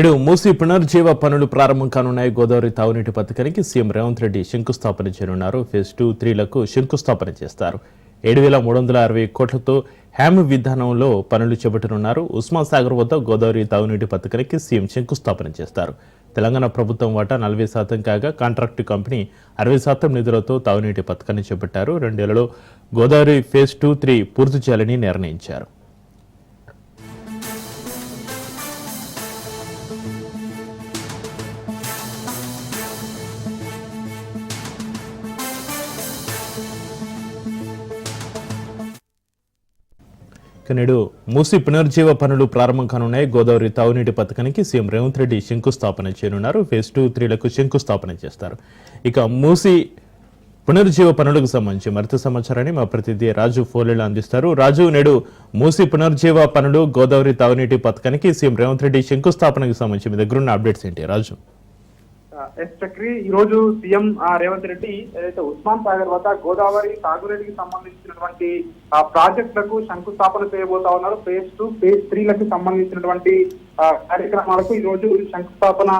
నేడు మూసి పునర్జీవ పనులు ప్రారంభం కానున్నాయి. గోదావరి తాగునీటి పథకానికి సీఎం రేవంత్ రెడ్డి శంకుస్థాపన చేయనున్నారు. ఫేజ్ టూ త్రీలకు శంకుస్థాపన చేస్తారు. ఏడు వేల మూడు వందల అరవై కోట్లతో హ్యామ్ విధానంలో పనులు చేపట్టనున్నారు. ఉస్మాన్ సాగర్ వద్ద గోదావరి తాగునీటి పథకానికి సీఎం శంకుస్థాపన చేస్తారు. తెలంగాణ ప్రభుత్వం వాటా నలభై శాతం కాగా కాంట్రాక్టు కంపెనీ అరవై శాతం నిధులతో తాగునీటి పథకాన్ని చేపట్టారు. రెండేళ్ళలో గోదావరి ఫేజ్ టూ త్రీ పూర్తి చేయాలని నిర్ణయించారు. నేడు మూసి పునర్జీవ పనులు ప్రారంభం కానున్నాయి. గోదావరి తాగునీటి పథకానికి సీఎం రేవంత్ రెడ్డి శంకుస్థాపన చేయనున్నారు. ఫేజ్ టూ త్రీలకు శంకుస్థాపన చేస్తారు. ఇక మూసి పునర్జీవ పనులకు సంబంధించి మరింత సమాచారాన్ని మా ప్రతినిధి రాజు ఫోలేలు అందిస్తారు. రాజు నేడు మూసి పునర్జీవ పనులు గోదావరి తాగునీటి పథకానికి సీఎం రేవంత్ రెడ్డి శంకుస్థాపనకు సంబంధించి మీ దగ్గర ఉన్న అప్డేట్స్ ఏంటి? రాజు. ఎస్ చక్రి ఈ రోజు సీఎం ఆ, రేవంత్ రెడ్డి ఏదైతే ఉస్మాన్ సాగర్ వద్ద గోదావరి సాగునీటికి సంబంధించినటువంటి ఆ ప్రాజెక్టులకు శంకుస్థాపన చేయబోతా ఉన్నారు. ఫేజ్ టూ ఫేజ్ త్రీలకు సంబంధించినటువంటి కార్యక్రమాలకు ఈ రోజు శంకుస్థాపన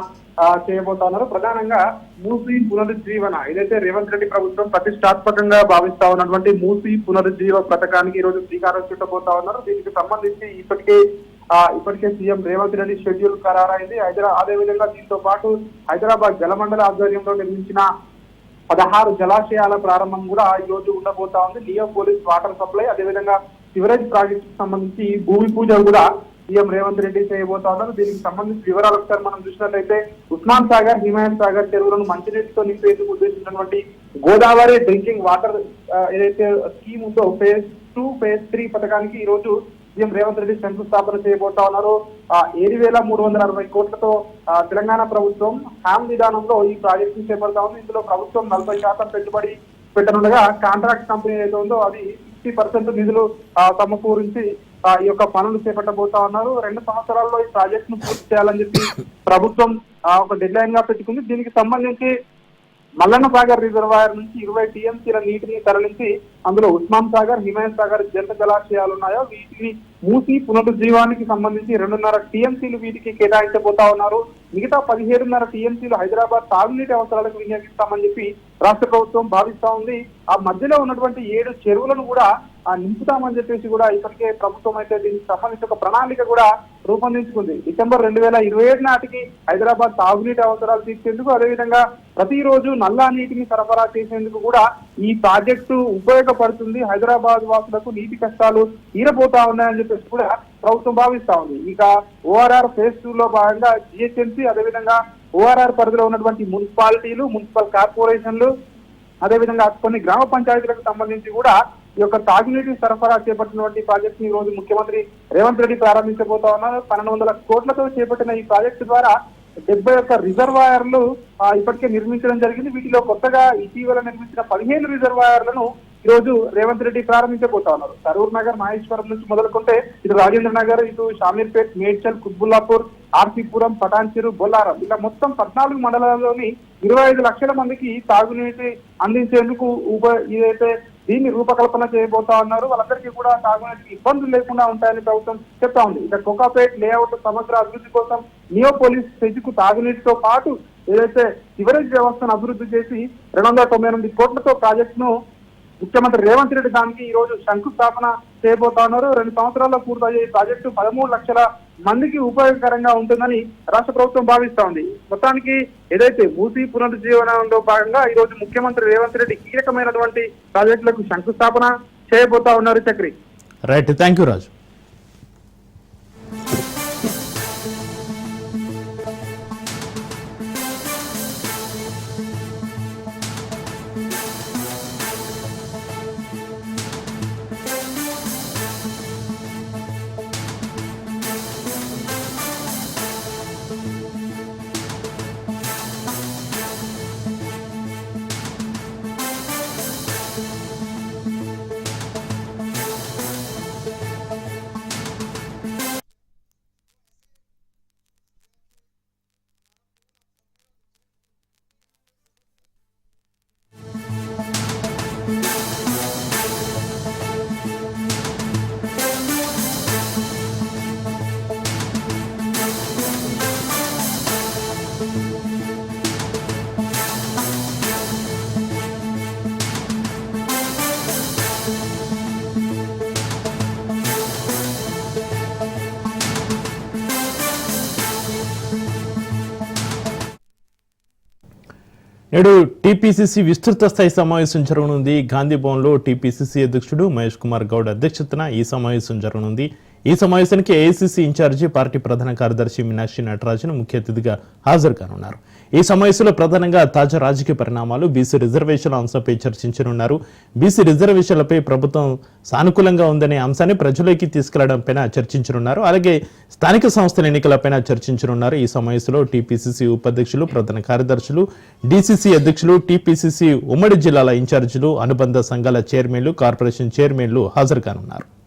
చేయబోతా ఉన్నారు. ప్రధానంగా మూసి పునరుజ్జీవన ఏదైతే రేవంత్ రెడ్డి ప్రభుత్వం ప్రతిష్టాత్మకంగా భావిస్తా ఉన్నటువంటి మూసి పునరుజ్జీవ పథకానికి ఈ రోజు శ్రీకారం చుట్టబోతా ఉన్నారు. దీనికి సంబంధించి ఇప్పటికే ఇప్పటికే సీఎం రేవంత్ రెడ్డి షెడ్యూల్ ఖరారైంది. హైదరాబాద్ అదే విధంగా దీంతో పాటు హైదరాబాద్ జలమండల ఆధ్వర్యంలో నిర్మించిన పదహారు జలాశయాల ప్రారంభం కూడా ఈ రోజు ఉండబోతా ఉంది. లియో పోలీస్ వాటర్ సప్లై అదేవిధంగా సివరేజ్ ప్రాజెక్ట్ సంబంధించి భూమి పూజ కూడా సీఎం రేవంత్ రెడ్డి చేయబోతా ఉన్నారు. దీనికి సంబంధించి వివరాలు ఒకసారి మనం చూసినట్లయితే ఉస్మాన్ సాగర్ హిమాయత్ సాగర్ చెరువులను మంచినీటితో నింపేందుకు ఉద్దేశించినటువంటి గోదావరి డ్రింకింగ్ వాటర్ ఏదైతే స్కీమ్ ఉందో ఫేజ్ టూ ఫేజ్ త్రీ పథకానికి ఈ రోజు సీఎం రేవంత్ రెడ్డి శంకుస్థాపన చేయబోతా ఉన్నారు. ఏడు వేల మూడు వందల అరవై కోట్లతో తెలంగాణ ప్రభుత్వం హ్యామ్ విధానంలో ఈ ప్రాజెక్ట్ని చేపడతా ఉంది. ఇందులో ప్రభుత్వం నలభై శాతం పెట్టుబడి పెట్టనుండగా కాంట్రాక్ట్ కంపెనీ ఏదైతే ఉందో అది ఫిఫ్టీ పర్సెంట్ నిధులు సమకూరించి ఈ యొక్క పనులు చేపట్టబోతా ఉన్నారు. రెండు సంవత్సరాల్లో ఈ ప్రాజెక్ట్ను పూర్తి చేయాలని చెప్పి ప్రభుత్వం ఒక డెడ్ లైన్గా పెట్టుకుంది. దీనికి సంబంధించి మల్లన్న సాగర్ రిజర్వాయర్ నుంచి ఇరవై టీఎంసీల నీటిని తరలించి అందులో ఉస్మాన్ సాగర్ హిమాయత్ సాగర్ జంట జలాశయాలు ఉన్నాయో వీటిని మూసి పునరుజ్జీవానికి సంబంధించి రెండున్నర టీఎంసీలు వీటికి కేటాయించబోతా ఉన్నారు. మిగతా పదిహేడున్నర టీఎంసీలు హైదరాబాద్ తాగునీటి అవసరాలకు వినియోగిస్తామని చెప్పి రాష్ట్ర ప్రభుత్వం భావిస్తా ఉంది. ఆ మధ్యలో ఉన్నటువంటి ఏడు చెరువులను కూడా ఆ నింపుతామని చెప్పేసి కూడా ఇప్పటికే ప్రభుత్వం అయితే దీనికి సంబంధించి ఒక ప్రణాళిక కూడా రూపొందించుకుంది. డిసెంబర్ రెండు వేల ఇరవై ఏడు నాటికి హైదరాబాద్ తాగునీటి అవసరాలు తీర్చేందుకు అదేవిధంగా ప్రతిరోజు నల్లా నీటిని సరఫరా చేసేందుకు కూడా ఈ ప్రాజెక్టు ఉపయోగపడుతుంది. హైదరాబాద్ వాసులకు నీటి కష్టాలు తీరబోతా ఉన్నాయని చెప్పేసి కూడా ప్రభుత్వం భావిస్తా ఉంది. ఇక ఓఆర్ఆర్ ఫేజ్ టూ లో భాగంగా జిహెచ్ఎంసీ అదేవిధంగా ఓఆర్ఆర్ పరిధిలో ఉన్నటువంటి మున్సిపాలిటీలు మున్సిపల్ కార్పొరేషన్లు అదేవిధంగా కొన్ని గ్రామ పంచాయతీలకు సంబంధించి కూడా ఈ యొక్క తాగునీటి సరఫరా చేపట్టినటువంటి ప్రాజెక్ట్ని ఈ రోజు ముఖ్యమంత్రి రేవంత్ రెడ్డి ప్రారంభించబోతా ఉన్నారు. పన్నెండు వందల కోట్లతో చేపట్టిన ఈ ప్రాజెక్టు ద్వారా డెబ్బై ఒక్క రిజర్వాయర్లు ఇప్పటికే నిర్మించడం జరిగింది. వీటిలో కొత్తగా ఇటీవల నిర్మించిన పదిహేను రిజర్వాయర్లను ఈ రోజు రేవంత్ రెడ్డి ప్రారంభించబోతా ఉన్నారు. కరూర్ నగర్ మహేశ్వరం నుంచి మొదలుకుంటే ఇటు రాజేంద్ర నగర్ ఇటు షామీర్పేట్ మేడ్చల్ కుత్బుల్లాపూర్ ఆర్సీపురం పటాన్చిరు బొల్లారం ఇలా మొత్తం పద్నాలుగు మండలాల్లోని ఇరవై ఐదు లక్షల మందికి తాగునీటి అందించేందుకు ఉప ఇదైతే దీన్ని రూపకల్పన చేయబోతా ఉన్నారు వాళ్ళందరికీ కూడా తాగునీటికి ఇబ్బందులు లేకుండా ఉంటాయని ప్రభుత్వం చెప్తా ఉంది. ఇక కోకాపేట్ లేఅవుట్ సమగ్ర అభివృద్ధి కోసం నియోపోలిస్ సెజ్కు తాగునీటితో పాటు ఏదైతే సివరేజ్ వ్యవస్థను అభివృద్ధి చేసి రెండు వందల తొంభై ఎనిమిది కోట్లతో ప్రాజెక్టును ముఖ్యమంత్రి రేవంత్ రెడ్డి దానికి ఈ రోజు శంకుస్థాపన చేయబోతా ఉన్నారు. రెండు సంవత్సరాల్లో పూర్తయ్యే ఈ ప్రాజెక్టు పదమూడు లక్షల మందికి ఉపయోగకరంగా ఉంటుందని రాష్ట్ర ప్రభుత్వం భావిస్తా ఉంది. మొత్తానికి ఏదైతే మూసీ పునరుజ్జీవనంలో భాగంగా ఈ రోజు ముఖ్యమంత్రి రేవంత్ రెడ్డి కీలకమైనటువంటి ప్రాజెక్టులకు శంకుస్థాపన చేయబోతా ఉన్నారు Chakri. Right thank you Raju. నేడు టీపీసీసీ విస్తృత స్థాయి సమావేశం జరగనుంది. గాంధీభవన్లో టీపీసీసీ అధ్యక్షుడు మహేష్ కుమార్ గౌడ్ అధ్యక్షతన ఈ సమావేశం జరగనుంది. ఈ సమావేశానికి ఏఐసిసి ఇన్ఛార్జి పార్టీ ప్రధాన కార్యదర్శి మీనాక్షి నటరాజన్ ముఖ్య అతిథిగా హాజరు కానున్నారు. ఈ సమావేశంలో ప్రధానంగా తాజా రాజకీయ పరిణామాలు బీసీ రిజర్వేషన్ల అంశంపై చర్చించనున్నారు. బీసీ రిజర్వేషన్లపై ప్రభుత్వం సానుకూలంగా ఉందనే అంశాన్ని ప్రజలోకి తీసుకెళ్ళడంపైన చర్చించనున్నారు. అలాగే స్థానిక సంస్థల ఎన్నికలపైన చర్చించనున్నారు. ఈ సమావేశంలో టీపీసీసీ ఉపాధ్యక్షులు ప్రధాన కార్యదర్శులు డీసీసీ అధ్యక్షులు టీపీసీసీ ఉమ్మడి జిల్లాల ఇన్ఛార్జీలు అనుబంధ సంఘాల చైర్మన్లు కార్పొరేషన్ చైర్మన్లు హాజరు కానున్నారు.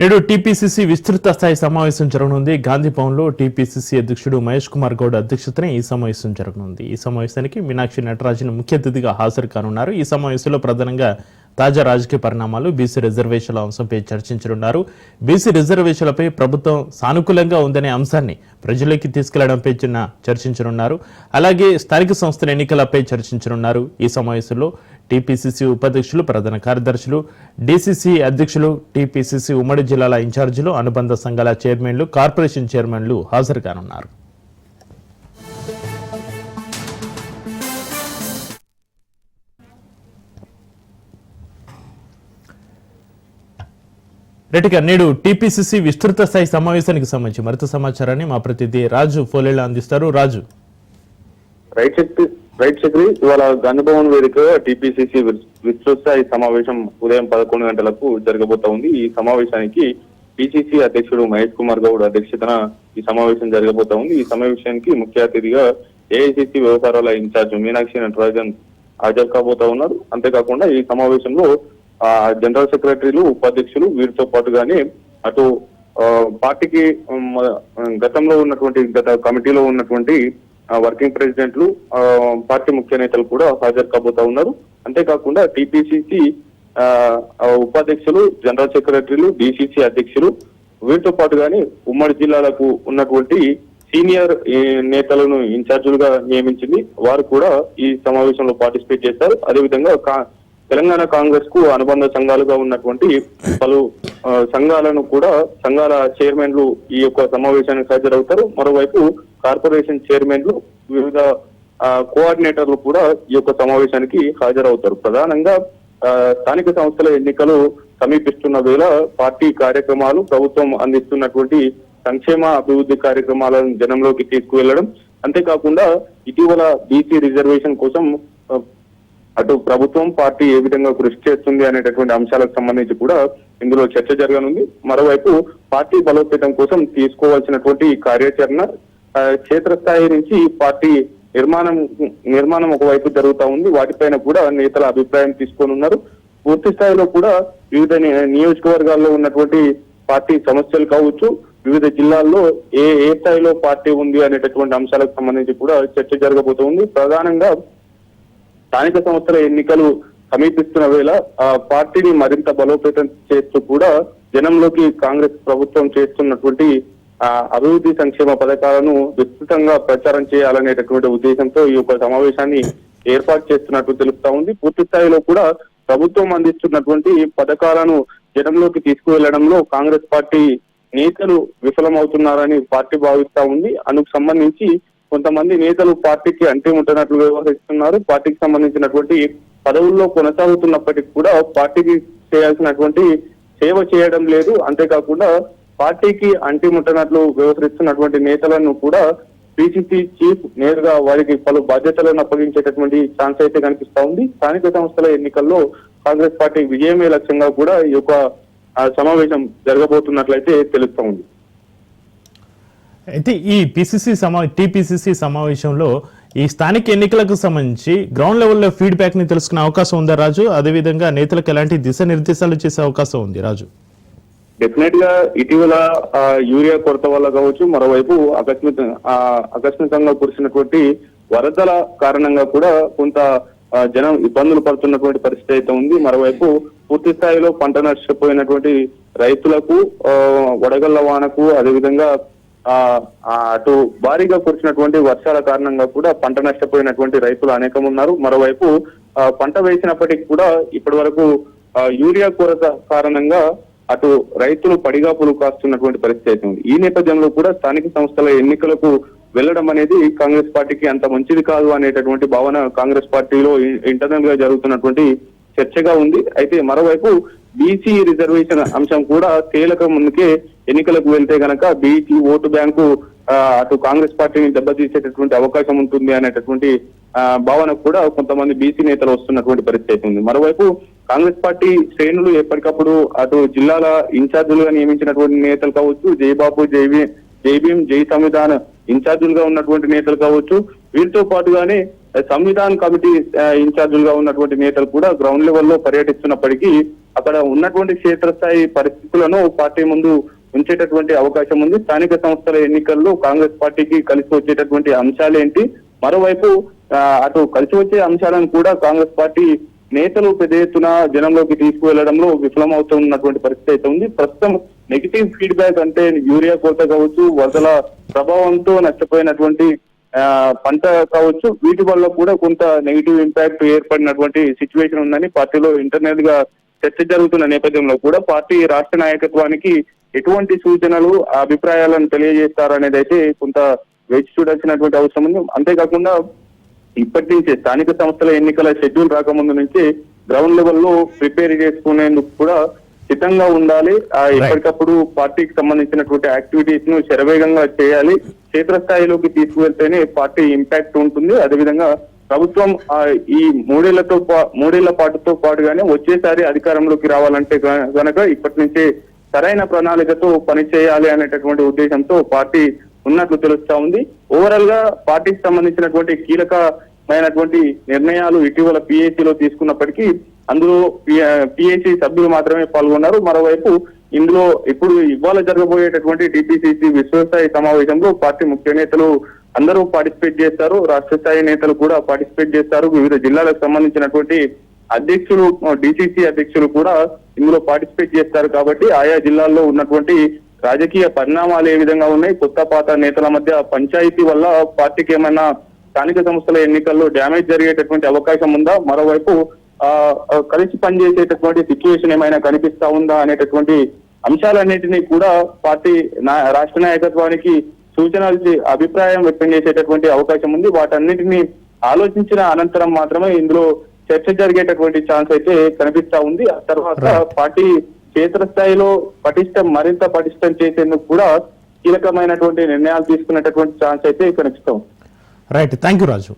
నేడు టీపీసీసీ విస్తృత స్థాయి సమావేశం జరగనుంది. గాంధీ భవన్లో టీపీసీసీ అధ్యక్షుడు మహేష్ కుమార్ గౌడ్ అధ్యక్షతన ఈ సమావేశం జరగనుంది. ఈ సమావేశానికి మీనాక్షి నటరాజన్ ముఖ్య అతిథిగా హాజరు కానున్నారు. ఈ సమావేశంలో ప్రధానంగా తాజా రాజకీయ పరిణామాలు బీసీ రిజర్వేషన్ల అంశంపై చర్చించనున్నారు. బీసీ రిజర్వేషన్లపై ప్రభుత్వం సానుకూలంగా ఉందనే అంశాన్ని ప్రజలకి తీసుకెళ్ళడంపై చిన్న చర్చించనున్నారు. అలాగే స్థానిక సంస్థల ఎన్నికలపై చర్చించనున్నారు. ఈ సమావేశంలో టీపీసీసీ ఉపాధ్యక్షులు ప్రధాన కార్యదర్శులు డీసీసీ అధ్యక్షులు టీపీసీసీ ఉమ్మడి జిల్లాల ఇన్ఛార్జీలు అనుబంధ సంఘాల చైర్మన్లు కార్పొరేషన్ చైర్మన్లు హాజరు కానున్నారు. నేడు టీపీసీసీ విస్తృత స్థాయి సమావేశానికి సంబంధించి మరింత సమాచారాన్ని మా ప్రతినిధి రాజు ఫోలేలా అందిస్తారు. రాజు. రైట్ శక్తి రైట్ శక్తి ఇవాళ గంగభవన్ వేదిక టీపీసీసీ విశ్వస్థాయి సమావేశం ఉదయం పదకొండు గంటలకు జరగబోతా ఉంది ఈ సమావేశానికి పిసిసి అధ్యక్షుడు మహేష్ కుమార్ గౌడ్ అధ్యక్షతన ఈ సమావేశం జరగబోతా ఉంది ఈ సమావేశానికి ముఖ్య అతిథిగా ఏఐసిసి వ్యవహారాల ఇన్ఛార్జ్ మీనాక్షి నటరాజన్ హాజరు కాబోతా ఉన్నారు. అంతేకాకుండా ఈ సమావేశంలో ఆ జనరల్ సెక్రటరీలు ఉపాధ్యక్షులు వీరితో పాటుగానే అటు పార్టీకి గతంలో ఉన్నటువంటి గత కమిటీలో ఉన్నటువంటి వర్కింగ్ ప్రెసిడెంట్లు పార్టీ ముఖ్య నేతలు కూడా హాజరు కాబోతా ఉన్నారు. అంతేకాకుండా టిపిసిసి ఉపాధ్యక్షులు జనరల్ సెక్రటరీలు డిసిసి అధ్యక్షులు వీరితో పాటుగానే ఉమ్మడి జిల్లాలకు ఉన్నటువంటి సీనియర్ ఈ, నేతలను ఇన్ఛార్జీలుగా నియమించింది. వారు కూడా ఈ సమావేశంలో పార్టిసిపేట్ చేస్తారు. అదేవిధంగా కా- తెలంగాణ కాంగ్రెస్కు అనుబంధ సంఘాలుగా ఉన్నటువంటి పలు సంఘాలను కూడా సంఘాల చైర్మన్లు ఈ యొక్క సమావేశానికి హాజరవుతారు. మరోవైపు కార్పొరేషన్ చైర్మన్లు వివిధ ఆ, కోఆర్డినేటర్లు కూడా ఈ యొక్క సమావేశానికి హాజరవుతారు. ప్రధానంగా ఆ, స్థానిక సంస్థల ఎన్నికలు సమీపిస్తున్న వేళ పార్టీ కార్యక్రమాలు ప్రభుత్వం అందిస్తున్నటువంటి సంక్షేమ అభివృద్ధి కార్యక్రమాలను జనంలోకి తీసుకువెళ్ళడం అంతేకాకుండా ఇటీవల బీసీ రిజర్వేషన్ కోసం అటు ప్రభుత్వం పార్టీ ఏ విధంగా కృషి చేస్తుంది అనేటటువంటి అంశాలకు సంబంధించి కూడా ఇందులో చర్చ జరగనుంది. మరోవైపు పార్టీ బలోపేతం కోసం తీసుకోవాల్సినటువంటి కార్యాచరణ క్షేత్రస్థాయి నుంచి పార్టీ నిర్మాణం నిర్మాణం ఒకవైపు జరుగుతా ఉంది. వాటిపైన కూడా నేతల అభిప్రాయం తీసుకొని ఉన్నారు. పూర్తి స్థాయిలో కూడా వివిధ నియోజకవర్గాల్లో ఉన్నటువంటి పార్టీ సమస్యలు కావచ్చు వివిధ జిల్లాల్లో ఏ ఏ స్థాయిలో పార్టీ ఉంది అనేటటువంటి అంశాలకు సంబంధించి కూడా చర్చ జరగబోతోంది ప్రధానంగా స్థానిక సంస్థల ఎన్నికలు సమీపిస్తున్న వేళ ఆ పార్టీని మరింత బలోపేతం చేస్తూ కూడా జనంలోకి కాంగ్రెస్ ప్రభుత్వం చేస్తున్నటువంటి అభివృద్ధి సంక్షేమ పథకాలను విస్తృతంగా ప్రచారం చేయాలనేటటువంటి ఉద్దేశంతో ఈ యొక్క సమావేశాన్ని ఏర్పాటు చేస్తున్నట్టు తెలుస్తా ఉంది. పూర్తి స్థాయిలో కూడా ప్రభుత్వం అందిస్తున్నటువంటి పథకాలను జనంలోకి తీసుకువెళ్ళడంలో కాంగ్రెస్ పార్టీ నేతలు విఫలమవుతున్నారని పార్టీ భావిస్తా ఉంది. అందుకు సంబంధించి కొంతమంది నేతలు పార్టీకి అంటిముట్టనట్లు వ్యవహరిస్తున్నారు. పార్టీకి సంబంధించినటువంటి పదవుల్లో కొనసాగుతున్నప్పటికీ కూడా పార్టీకి చేయాల్సినటువంటి సేవ చేయడం లేదు. అంతేకాకుండా పార్టీకి అంటిముట్టనట్లు వ్యవహరిస్తున్నటువంటి నేతలను కూడా పిసిసి చీఫ్ నేరుగా వారికి పలు బాధ్యతలను అప్పగించేటటువంటి ఛాన్స్ అయితే కనిపిస్తా ఉంది. స్థానిక సంస్థల ఎన్నికల్లో కాంగ్రెస్ పార్టీ విజయమే లక్ష్యంగా కూడా ఈ యొక్క సమావేశం జరగబోతున్నట్లయితే తెలుస్తా ఉంది. అయితే ఈ పిసిసి సమా టిపిసిసి సమావేశంలో ఈ స్థానిక ఎన్నికలకు సంబంధించి గ్రౌండ్ లెవెల్లో ఫీడ్బ్యాక్ని తెలుసుకునే అవకాశం ఉందా రాజు? అదేవిధంగా నేతలకు ఎలాంటి దిశానిర్దేశాలు చేసే అవకాశం ఉంది రాజు? డెఫినెట్గా ఇటీవల యూరియా కొరత వల్ల కావచ్చు మరోవైపు అకస్మిత ఆ, ఆకస్మికంగా కురిసినటువంటి వరదల కారణంగా కూడా కొంత జనం ఇబ్బందులు పడుతున్నటువంటి పరిస్థితి అయితే ఉంది. మరోవైపు పూర్తి స్థాయిలో పంట నష్టపోయినటువంటి రైతులకు ఆ, వడగళ్ళ వానకు అదేవిధంగా ఆ, అటు భారీగా కురిసినటువంటి వర్షాల కారణంగా కూడా పంట నష్టపోయినటువంటి రైతులు అనేకం ఉన్నారు. మరోవైపు పంట వేసినప్పటికీ కూడా ఇప్పటి వరకు యూరియా కొరత కారణంగా అటు రైతులు పడిగాపులు కాస్తున్నటువంటి పరిస్థితి అయితే ఉంది. ఈ నేపథ్యంలో కూడా స్థానిక సంస్థల ఎన్నికలకు వెళ్ళడం అనేది కాంగ్రెస్ పార్టీకి అంత మంచిది కాదు అనేటటువంటి భావన కాంగ్రెస్ పార్టీలో ఇంటర్నల్గా జరుగుతున్నటువంటి చర్చగా ఉంది. అయితే మరోవైపు బీసీ రిజర్వేషన్ అంశం కూడా తేలక ముందుకే ఎన్నికలకు వెళ్తే గనక బీసీ ఓటు బ్యాంకు అటు కాంగ్రెస్ పార్టీని దెబ్బతీసేటటువంటి అవకాశం ఉంటుంది అనేటటువంటి ఆ, భావన కూడా కొంతమంది బీసీ నేతలు వస్తున్నటువంటి పరిస్థితి ఉంది. మరోవైపు కాంగ్రెస్ పార్టీ శ్రేణులు ఎప్పటికప్పుడు అటు జిల్లాల ఇన్ఛార్జీలుగా నియమించినటువంటి నేతలు కావచ్చు జయబాబు జైవీ జైభీం జై సంవిధాన్ ఇన్ఛార్జీలుగా ఉన్నటువంటి నేతలు కావచ్చు వీరితో పాటుగానే సంవిధాన్ కమిటీ ఆ, ఇన్ఛార్జీలుగా ఉన్నటువంటి నేతలు కూడా గ్రౌండ్ లెవెల్లో పర్యటిస్తున్నప్పటికీ అక్కడ ఉన్నటువంటి క్షేత్రస్థాయి పరిస్థితులను పార్టీ ముందు ఉంచేటటువంటి అవకాశం ఉంది. స్థానిక సంస్థల ఎన్నికల్లో కాంగ్రెస్ పార్టీకి కలిసి వచ్చేటటువంటి అంశాలేంటి మరోవైపు అటు కలిసి వచ్చే అంశాలను కూడా కాంగ్రెస్ పార్టీ నేతలు పెద్ద ఎత్తున జనంలోకి తీసుకువెళ్ళడంలో విఫలమవుతున్నటువంటి పరిస్థితి అయితే ఉంది. ప్రస్తుతం నెగిటివ్ ఫీడ్బ్యాక్ అంటే యూరియా కోత కావచ్చు వరదల ప్రభావంతో నష్టపోయినటువంటి పంట కావచ్చు వీటి వల్ల కూడా కొంత నెగిటివ్ ఇంపాక్ట్ ఏర్పడినటువంటి సిచ్యువేషన్ ఉందని పార్టీలో ఇంటర్నల్గా చర్చ జరుగుతున్న నేపథ్యంలో కూడా పార్టీ రాష్ట్ర నాయకత్వానికి ఎటువంటి సూచనలు అభిప్రాయాలను తెలియజేస్తారనేది అయితే కొంత వేచి చూడాల్సినటువంటి అవసరం ఉంది. అంతేకాకుండా ఇప్పటి నుంచే స్థానిక సంస్థల ఎన్నికల షెడ్యూల్ రాకముందు నుంచి గ్రౌండ్ లెవెల్లో ప్రిపేర్ చేసుకునేందుకు కూడా సిద్ధంగా ఉండాలి. ఆ ఎప్పటికప్పుడు పార్టీకి సంబంధించినటువంటి యాక్టివిటీస్ను శరవేగంగా చేయాలి. క్షేత్రస్థాయిలోకి తీసుకువెళ్తేనే పార్టీ ఇంపాక్ట్ ఉంటుంది. అదేవిధంగా ప్రభుత్వం ఈ మూడేళ్ళతో మూడేళ్ళ పాటుతో పాటుగానే వచ్చేసారి అధికారంలోకి రావాలంటే గనక ఇప్పటి నుంచే సరైన ప్రణాళికతో పనిచేయాలి అనేటటువంటి ఉద్దేశంతో పార్టీ ఉన్నట్లు తెలుస్తా ఉంది. ఓవరాల్గా పార్టీకి సంబంధించినటువంటి కీలకమైనటువంటి నిర్ణయాలు ఇటీవల PAC లో తీసుకున్నప్పటికీ అందులో పిఏసీ సభ్యులు మాత్రమే పాల్గొన్నారు. మరోవైపు ఇందులో ఇప్పుడు ఇవాళ జరగబోయేటటువంటి టీపీసీసీ విశ్వస్థాయి సమావేశంలో పార్టీ ముఖ్య నేతలు అందరూ పార్టిసిపేట్ చేస్తారు. రాష్ట్ర స్థాయి నేతలు కూడా పార్టిసిపేట్ చేస్తారు. వివిధ జిల్లాలకు సంబంధించినటువంటి అధ్యక్షులు డిసిసి అధ్యక్షులు కూడా ఇందులో పార్టిసిపేట్ చేస్తారు. కాబట్టి ఆయా జిల్లాల్లో ఉన్నటువంటి రాజకీయ పరిణామాలు ఏ విధంగా ఉన్నాయి? కొత్త పాత నేతల మధ్య పంచాయతీ వల్ల పార్టీకి ఏమైనా స్థానిక సంస్థల ఎన్నికల్లో డ్యామేజ్ జరిగేటటువంటి అవకాశం ఉందా? మరోవైపు కలిసి పనిచేసేటటువంటి సిచ్యువేషన్ ఏమైనా కనిపిస్తా ఉందా అనేటటువంటి అంశాలన్నింటినీ కూడా పార్టీ రాష్ట్ర నాయకత్వానికి సూచనలు అభిప్రాయం వ్యక్తం చేసేటటువంటి అవకాశం ఉంది. వాటన్నిటిని ఆలోచించిన అనంతరం మాత్రమే ఇందులో చర్చ జరిగేటటువంటి ఛాన్స్ అయితే కనిపిస్తా ఉంది. ఆ తర్వాత. పార్టీ క్షేత్రస్థాయిలో పటిష్టం మరింత పటిష్టం చేసేందుకు కూడా కీలకమైనటువంటి నిర్ణయాలు తీసుకునేటటువంటి ఛాన్స్ అయితే కనిపిస్తాం right thank you Raju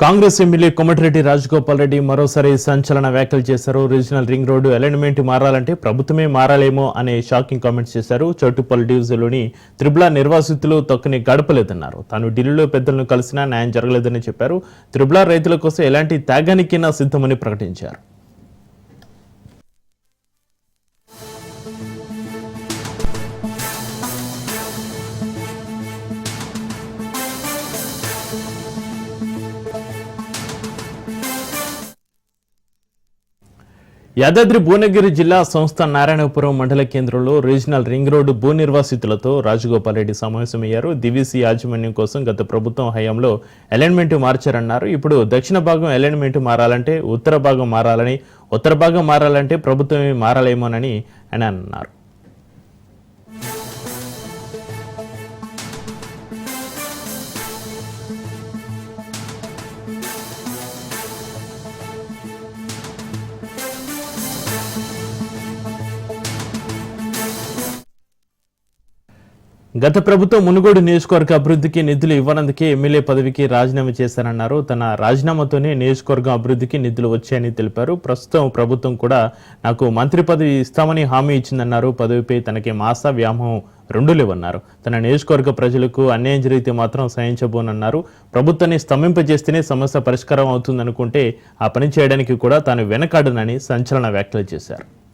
Congress MLA Komatireddy Rajagopal Reddy మరోసారి సంచలన వ్యాఖ్యలు చేశారు. రీజనల్ రింగ్ రోడ్డు అలైన్మెంట్ మారాలంటే ప్రభుత్వమే మారాలేమో అనే షాకింగ్ కామెంట్స్ చేశారు. చౌటుప్పల్ డివిజన్లోని త్రిబుల నిర్వాసితులు తొక్కని గడపలేదన్నారు. తాను ఢిల్లీలో పెద్దలను కలిసినా న్యాయం జరగలేదని చెప్పారు. త్రిబుల రైతుల కోసం ఎలాంటి త్యాగానికైనా సిద్ధమని ప్రకటించారు. యాదాద్రి భువనగిరి జిల్లా సంస్థ నారాయణపురం మండల కేంద్రంలో రీజనల్ రింగ్ రోడ్డు భూ నిర్వాసితులతో రాజగోపాల్ రెడ్డి సమావేశమయ్యారు. దివిసి యాజమాన్యం కోసం గత ప్రభుత్వం హయాంలో అలైన్మెంట్ మార్చారన్నారు. ఇప్పుడు దక్షిణ భాగం అలైన్మెంట్ మారాలంటే ఉత్తర భాగం మారాలని ఉత్తర భాగం మారాలంటే ప్రభుత్వమే మారాలేమోనని ఆయన అన్నారు. గత ప్రభుత్వం మునుగోడు నియోజకవర్గ అభివృద్ధికి నిధులు ఇవ్వనందుకే ఎమ్మెల్యే పదవికి రాజీనామా చేశారన్నారు తన రాజీనామాతోనే నియోజకవర్గం అభివృద్ధికి నిధులు వచ్చాయని తెలిపారు. ప్రస్తుతం ప్రభుత్వం కూడా నాకు మంత్రి పదవి ఇస్తామని హామీ ఇచ్చిందన్నారు. పదవిపై తనకి మాస వ్యామోహం రెండు లేవన్నారు. తన నియోజకవర్గ ప్రజలకు అన్యాయం జరిగితే మాత్రం సహించబోనన్నారు. ప్రభుత్వాన్ని స్తంభింపజేస్తేనే సమస్య పరిష్కారం అవుతుందనుకుంటే ఆ పని చేయడానికి కూడా తాను వెనకాడనని సంచలన వ్యాఖ్యలు చేశారు.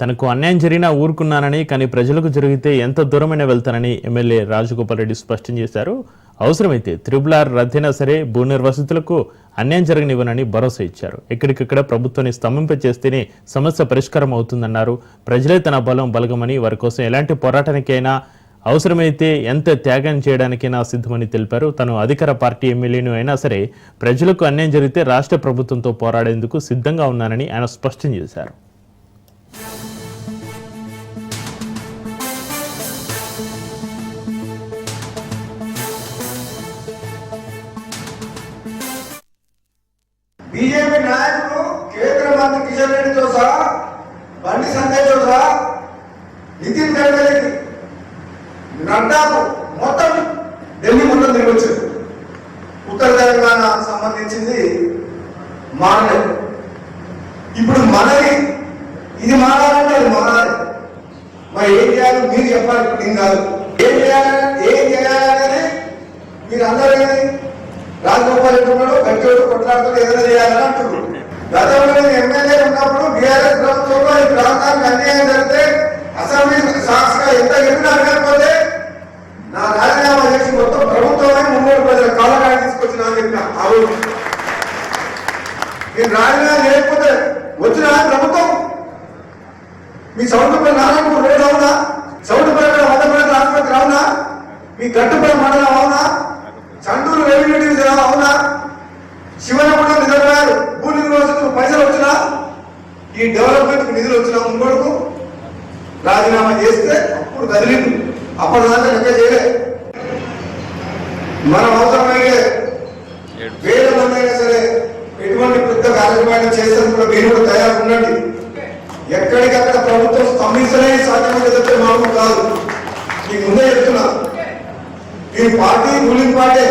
తనకు అన్యాయం జరిగినా ఊరుకున్నానని కానీ ప్రజలకు జరిగితే ఎంత దూరమైనా వెళ్తానని ఎమ్మెల్యే రాజగోపాల్ రెడ్డి స్పష్టం చేశారు. అవసరమైతే త్రిబుల్ ఆర్ రద్దయినా సరే భూ నిర్వాసితులకు అన్యాయం జరగనివ్వనని భరోసా ఇచ్చారు. ఎక్కడికక్కడ ప్రభుత్వాన్ని స్తంభింపచేస్తేనే సమస్య పరిష్కారం అవుతుందన్నారు. ప్రజలే తన బలం బలగమని వారి కోసం ఎలాంటి పోరాటానికైనా అవసరమైతే ఎంత త్యాగం చేయడానికైనా సిద్ధమని తెలిపారు. తను అధికార పార్టీ ఎమ్మెల్యేను అయినా సరే ప్రజలకు అన్యాయం జరిగితే రాష్ట్ర ప్రభుత్వంతో పోరాడేందుకు సిద్ధంగా ఉన్నానని ఆయన స్పష్టం చేశారు. బీజేపీ నాయకులు కేంద్ర మంత్రి కిషన్ రెడ్డితో సహా బండి సంజయ్తో సహా నితిన్ గడ్కరీకి నడ్డాకు మొత్తం ఢిల్లీ మొత్తం తిరగొచ్చారు. ఉత్తర తెలంగాణ సంబంధించింది మానలేదు ఇప్పుడు మనది ఇది మారాలంటే అది మారాలి. మరి ఏం చేయాలి మీరు చెప్పాలి నేను కాదు. ఏం చేయాలి ఏం చేయాలనేది మీరు అందరూ రాజగోపాల్ రెడ్డి ఉన్నాడు గట్టివాడు కొట్లాడుతూ ఏదైనా చేయాలని అంటున్నారు. గతంలో ఎమ్మెల్యే ఉన్నప్పుడు బీఆర్ఎస్ ప్రభుత్వంలో ఈ ప్రాంతానికి అన్యాయం జరిగితే అసెంబ్లీ సాక్షిగా ఎంత చెప్పినా కాకపోతే నా రాజీనామా చేసి మొత్తం ప్రభుత్వమే మున్నూరు ప్రజల కాలకాయ తీసుకొచ్చిన అని చెప్పిన ఆ రోజు. నేను రాజీనామా చేయకపోతే వచ్చిన ప్రభుత్వం. మీ సౌండ్పల్లి నారాయణపూర్ రోడ్ అవునా? సౌండ్పల్లి వందపల్లి ఆసుపత్రి అవునా? మీ గట్టుపల్లి మండలం అవునా? చండూరు రెవెన్యూ అవునా? శివన కూడా రిజర్వాయర్ భూమి రోజుకు పైసలు వచ్చినా? ఈ డెవలప్మెంట్ నిధులు వచ్చినా ముంగడుకు? రాజీనామా చేస్తే అప్పుడు కదిలింది అప్పటిదాకా లెక్క చేయలే. మనం అవసరమైతే వేల మంది అయినా సరే ఎటువంటి పెద్ద కార్యక్రమాన్ని చేసేందుకు కూడా మీరు కూడా తయారు ఉండండి ఎక్కడికక్కడ ప్రభుత్వం స్తంభించలే సాధ్యమైతే తప్పితే మామూలు కాదు. మీకు ముందే చెప్తున్నా. ఈ party ruling party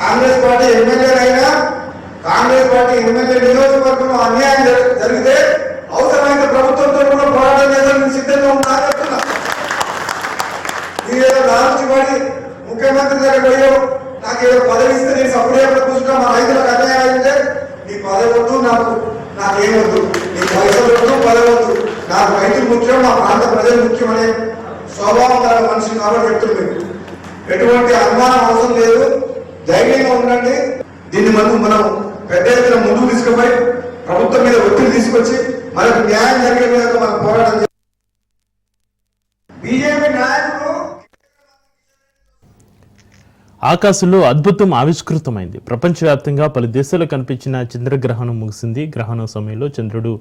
Congress party MLA అయినా కాంగ్రెస్ పార్టీ ఎమ్మెల్యే నియోజకవర్గంలో అన్యాయం జరిగితే అవసరమైన ప్రభుత్వంతో కూడా పోరాటం చేయాలని సిద్ధంగా ఉన్నా చెప్తున్నా ఏదో ముఖ్యమంత్రి దగ్గర పోయో నాకు ఏదో పదవి ఇస్తే నేను సపోర్ట్ ఎక్కడ కూర్చున్నా మా రైతులకు అన్యాయం అయితే నీ పదవి వద్దు నాకు నాకేమొద్దు నీ పైసలు వద్దు పదవి వద్దు. నాకు రైతులు ముఖ్యం మా ప్రాంత ప్రజలు ముఖ్యం అనే స్వభావం గల మనిషి కాబట్టి చెప్తున్నాను ఎటువంటి అనుమానం అవసరం లేదు. ధైర్యంగా ఉండండి. దీన్ని మనం మనం పెద్ద ఎత్తున ముందుకు తీసుకుపోయి ప్రభుత్వం మీద ఒత్తిడి తీసుకొచ్చి మనకు న్యాయం జరిగే విధంగా మనం పోరాటం బీజేపీ నాయకులు ఆకాశంలో అద్భుతం ఆవిష్కృతమైంది. ప్రపంచవ్యాప్తంగా పలు దేశాలు కనిపించిన చంద్రగ్రహణం ముగిసింది. గ్రహణం సమయంలో చంద్రుడు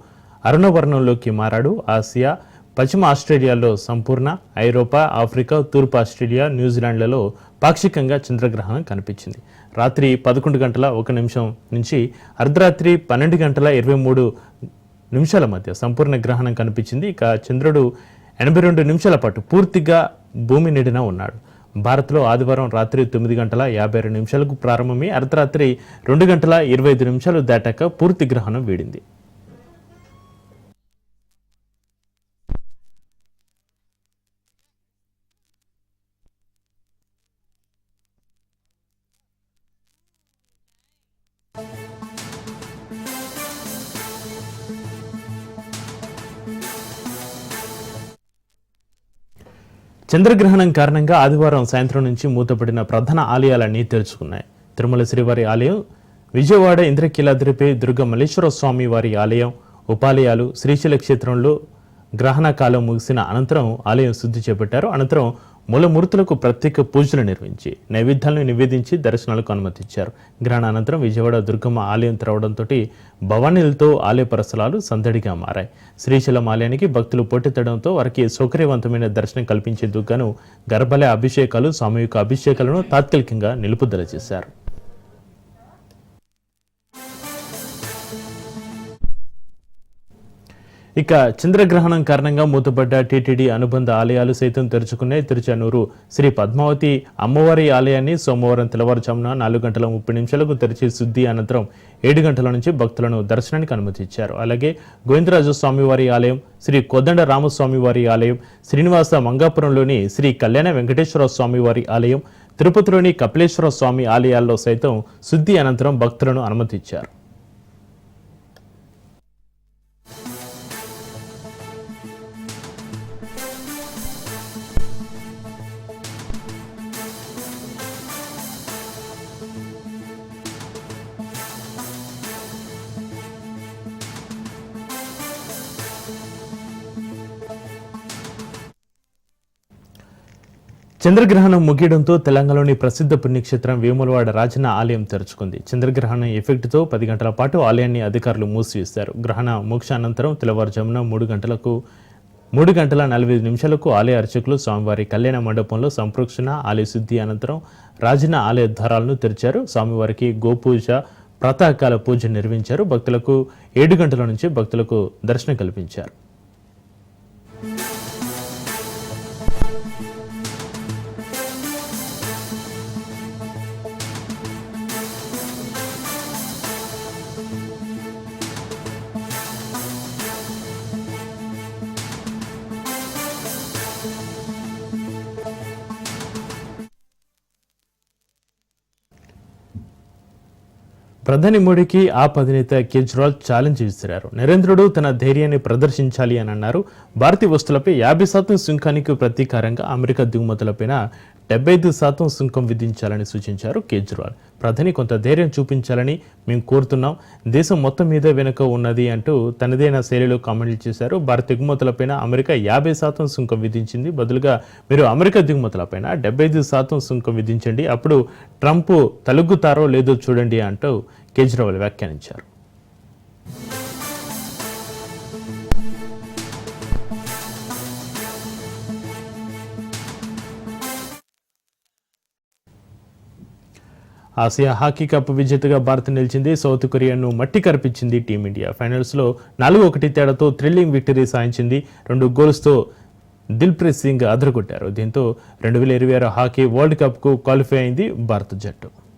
అరుణవర్ణంలోకి మారాడు. ఆసియా పశ్చిమ ఆస్ట్రేలియాలో సంపూర్ణ ఐరోపా ఆఫ్రికా తూర్పు ఆస్ట్రేలియా న్యూజిలాండ్లలో పాక్షికంగా చంద్రగ్రహణం కనిపించింది. రాత్రి పదకొండు గంటల ఒక నిమిషం నుంచి అర్ధరాత్రి పన్నెండు గంటల ఇరవై మూడు నిమిషాల మధ్య సంపూర్ణ గ్రహణం కనిపించింది. ఇక చంద్రుడు ఎనభై రెండు నిమిషాల పాటు పూర్తిగా భూమి నిడిన ఉన్నాడు. భారత్లో ఆదివారం రాత్రి తొమ్మిది గంటల యాభై రెండు నిమిషాలకు ప్రారంభమై అర్ధరాత్రి రెండు గంటల ఇరవై ఐదు నిమిషాలు దాటాక పూర్తి గ్రహణం వీడింది. చంద్రగ్రహణం కారణంగా ఆదివారం సాయంత్రం నుంచి మూతపడిన ప్రధాన ఆలయాలన్నీ తెరుచుకున్నాయి. తిరుమల శ్రీవారి ఆలయం విజయవాడ ఇంద్రకీలాద్రిపై దుర్గ మల్లేశ్వర స్వామి వారి ఆలయం ఉపాలయాలు శ్రీశైల క్షేత్రంలో గ్రహణ కాలం ముగిసిన అనంతరం ఆలయం శుద్ధి చేపట్టారు. అనంతరం మూలమూర్తులకు ప్రత్యేక పూజలు నిర్వహించి నైవేద్యాలను నివేదించి దర్శనాలకు అనుమతించారు గ్రహణ అనంతరం విజయవాడ దుర్గమ్మ ఆలయం తెరవడంతో భవానీలతో ఆలయ పరిసరాలు సందడిగా మారాయి. శ్రీశైలం ఆలయానికి భక్తులు పోటెత్తడంతో వారికి సౌకర్యవంతమైన దర్శనం కల్పించేందుకు గాను గర్భాలయ అభిషేకాలు సామూహిక అభిషేకాలను తాత్కాలికంగా నిలుపుదల చేశారు. ఇక చంద్రగ్రహణం కారణంగా మూతపడ్డ టీటీడీ అనుబంధ ఆలయాలు సైతం తెరుచుకున్నాయి తిరుచానూరు శ్రీ పద్మావతి అమ్మవారి ఆలయాన్ని సోమవారం తెల్లవారుజామున నాలుగు గంటల ముప్పై నిమిషాలకు తెరిచి శుద్ధి అనంతరం ఏడు గంటల నుంచి భక్తులను దర్శనానికి అనుమతించారు. అలాగే గోవిందరాజు స్వామివారి ఆలయం శ్రీ కొద్దండ రామస్వామివారి ఆలయం శ్రీనివాస మంగాపురంలోని శ్రీ కళ్యాణ వెంకటేశ్వర స్వామివారి ఆలయం తిరుపతిలోని కపిలేశ్వర స్వామి ఆలయాల్లో సైతం శుద్ధి అనంతరం భక్తులను అనుమతించారు. చంద్రగ్రహణం ముగియడంతో తెలంగాణలోని ప్రసిద్ధ పుణ్యక్షేత్రం వేములవాడ రాజన్న ఆలయం తెరుచుకుంది. చంద్రగ్రహణం ఎఫెక్ట్తో పది గంటల పాటు ఆలయాన్ని అధికారులు మూసివేశారు. గ్రహణ మోక్ష అనంతరం తెల్లవారుజామున మూడు గంటలకు మూడు గంటల నలభై ఐదు నిమిషాలకు ఆలయ అర్చకులు స్వామివారి కళ్యాణ మండపంలో సంప్రోక్షణ ఆలయ శుద్ధి అనంతరం రాజన్న ఆలయ ద్వారాలను తెరిచారు. స్వామివారికి గోపూజ ప్రాతకాల పూజ నిర్వహించారు. భక్తులకు ఏడు గంటల నుంచి భక్తులకు దర్శనం కల్పించారు. ప్రధాని మోడీకి ఆప్ అధినేత కేజ్రీవాల్ ఛాలెంజ్ విసిరారు. నరేంద్రుడు తన ధైర్యాన్ని ప్రదర్శించాలి అని అన్నారు. భారతీయ వస్తువులపై యాభై శాతం సుంకానికి ప్రతీకారంగా అమెరికా దిగుమతులపైన డెబ్బై ఐదు శాతం సుంకం విధించాలని సూచించారు కేజ్రీవాల్. ప్రధాని కొంత ధైర్యం చూపించాలని మేము కోరుతున్నాం. దేశం మొత్తం మీద వెనుక ఉన్నది అంటూ తనదైన శైలిలో కామెంట్లు చేశారు. భారత దిగుమతులపైన అమెరికా యాభై శాతం సుంకం విధించింది. బదులుగా మీరు అమెరికా దిగుమతులపైన డెబ్బై ఐదు శాతం సుంకం విధించండి. అప్పుడు ట్రంప్ తలుగుతారో లేదో చూడండి అంటూ కేజ్రీవాల్ వ్యాఖ్యానించారు. ఆసియా హాకీ కప్ విజేతగా భారత్ నిలిచింది. సౌత్ కొరియాను మట్టి కరిపించింది టీమిండియా. ఫైనల్స్లో నాలుగు ఒకటి తేడాతో థ్రిల్లింగ్ విక్టరీ సాధించింది. రెండు గోల్స్తో దిల్ప్రీత్ సింగ్ అదరగొట్టారు. దీంతో రెండు వేల ఇరవై ఆరు హాకీ వరల్డ్ కప్కు క్వాలిఫై అయింది భారత జట్టు.